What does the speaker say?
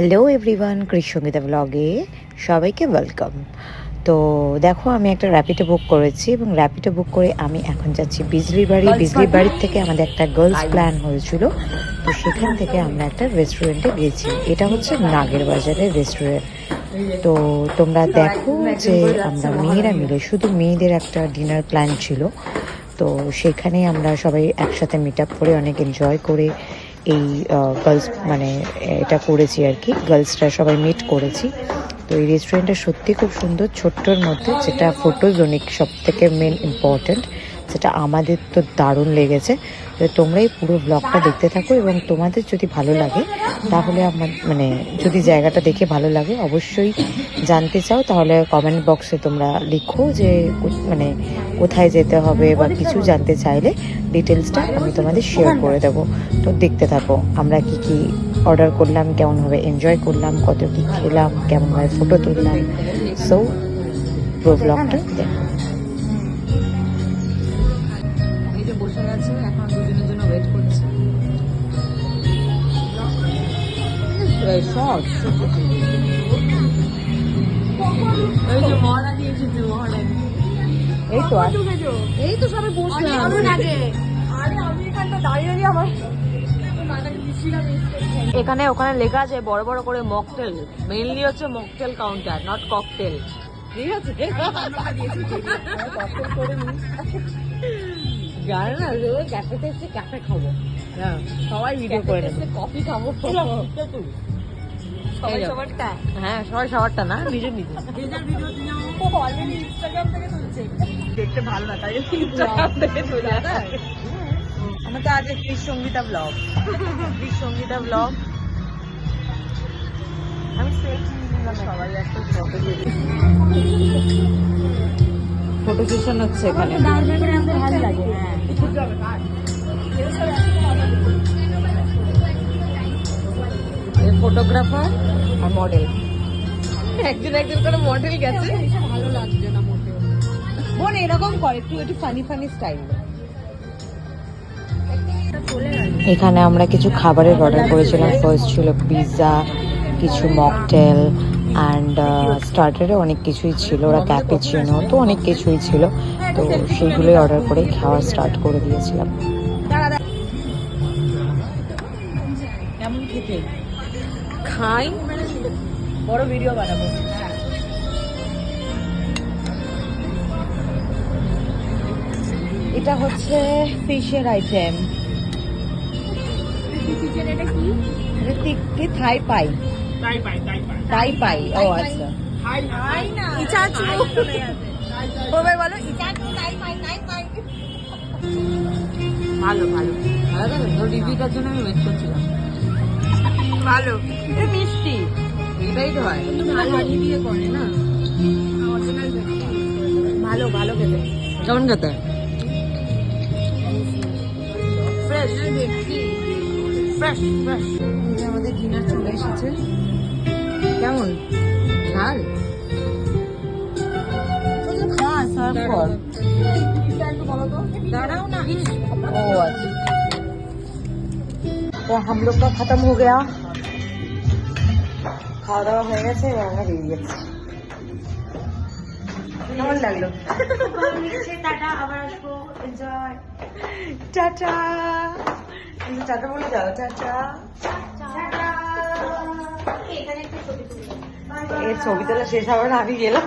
Hello everyone কৃষ্ণগীতা ব্লগে সবাইকে welcome তো দেখো আমি একটা র্যাপিডো বুক করেছি এবং র্যাপিডো বুক করে আমি এখন যাচ্ছি বিজলি বাড়ি। বিজলি বাড়ির থেকে আমাদের একটা গার্লস প্ল্যান হয়েছিল। তো সেখান থেকে আমরা একটা রেস্টুরেন্টে গেছি। এটা হচ্ছে নাগের বাজারের রেস্টুরেন্ট তো তোমরা দেখো যে আমরা মেয়েরা মিলে শুধু মেয়েদের একটা ডিনার প্ল্যান ছিল। তো সেখানে আমরা সবাই একসাথে মিট আপ করে অনেক এনজয় করে এই গার্লস মানে এটা করেছি আর কি। গার্লসরা সবাই মিট করেছি। তো এই রেস্টুরেন্টটা সত্যি খুব সুন্দর, ছোট্টর মধ্যে, যেটা ফটোজনিক সব থেকে মেন ইম্পর্ট্যান্ট যেটা আমাদের তো দারুণ লেগেছে। তো তোমরা এই পুরো ব্লগটা দেখতে থাকো এবং তোমাদের যদি ভালো লাগে, তাহলে আমার মানে যদি জায়গাটা দেখে ভালো লাগে, অবশ্যই জানতে চাও, তাহলে কমেন্ট বক্সে তোমরা লিখো যে মানে কোথায় যেতে হবে বা কিছু জানতে চাইলে ডিটেলসটা আমি তোমাদের শেয়ার করে দেবো। তো দেখতে থাকো, আমরা কি কি অর্ডার করলাম কেমনভাবে এনজয় করলাম, কত কি খেলাম, কেমন কেমনভাবে ফটো তুললাম। সো পুরো ব্লগটা দেখো। বসে গেছে এখন দুজনের জন্য ওয়েট করছে। এই তো তো বসলাম এখানে ওখানে লেখা আছে বড় বড় করে মকটেল মেইনলি হচ্ছে মকটেল কাউন্টার নট ককটেল ঠিক আছে? জানে না ওই ক্যাফেতে এসে ক্যাফে খাব। হ্যাঁ সবাই ভিডিও করে নেবে। কফি খাব। সবাই সবারটা? হ্যাঁ সবাই সবারটা না নিজের নিজে দেখতে ভালো না তাই ইনস্টাগ্রাম থেকে চলে আমার তো আজকে কৃষ সঙ্গীতা ব্লগ কৃষ সঙ্গীতা ব্লগ আমি সবাই একটা ফটো ফটো সেশন হচ্ছে এখানে। ফটোগ্রাফার আর মডেল একজন একজন করে মডেল গেছে। ভালো লাগছে না মোটেও বোন, এরকম করে, একটু একটু ফানি ফানি স্টাইল এখানে আমরা কিছু খাবারের অর্ডার করেছিলাম। ফার্স্ট ছিল পিৎজা কিছু মকটেল অ্যান্ড স্টার্টারে অনেক কিছুই ছিল ওরা ক্যাপেচিনো তো অনেক কিছুই ছিল। তো সেইগুলোই অর্ডার করে খাওয়া স্টার্ট করে দিয়েছিলাম। খাই। বড় ভিডিও বানাবো। এটা হচ্ছে ফিশের আইটেম থাই পাই। তাই পাই ও আচ্ছা। ভালো ভালো। ভালো তো রিভিউটার জন্য আমি ওয়েট করছিলাম। ভালো। মিষ্টি। এটাই তো হয়। ভালো করে না। ভালো ভালো খেতে। কেমন খেতে? ফ্রেশ ফ্রেশ আমাদের ডিনার চলে এসেছে কেমন ঝাল খাওয়া সার্ভ কর दाढ़ाओ ना ओ अच्छा तो हम लोग का खत्म हो गया খাওয়া দাওয়া হয়ে গেছে এবার আমরা বেরিয়ে যাচ্ছি কেমন লাগল? টাটা কিন্তু টাটা বলে যাও টাটা। এর ছবি তোলা শেষ হবে না আমি গেলাম।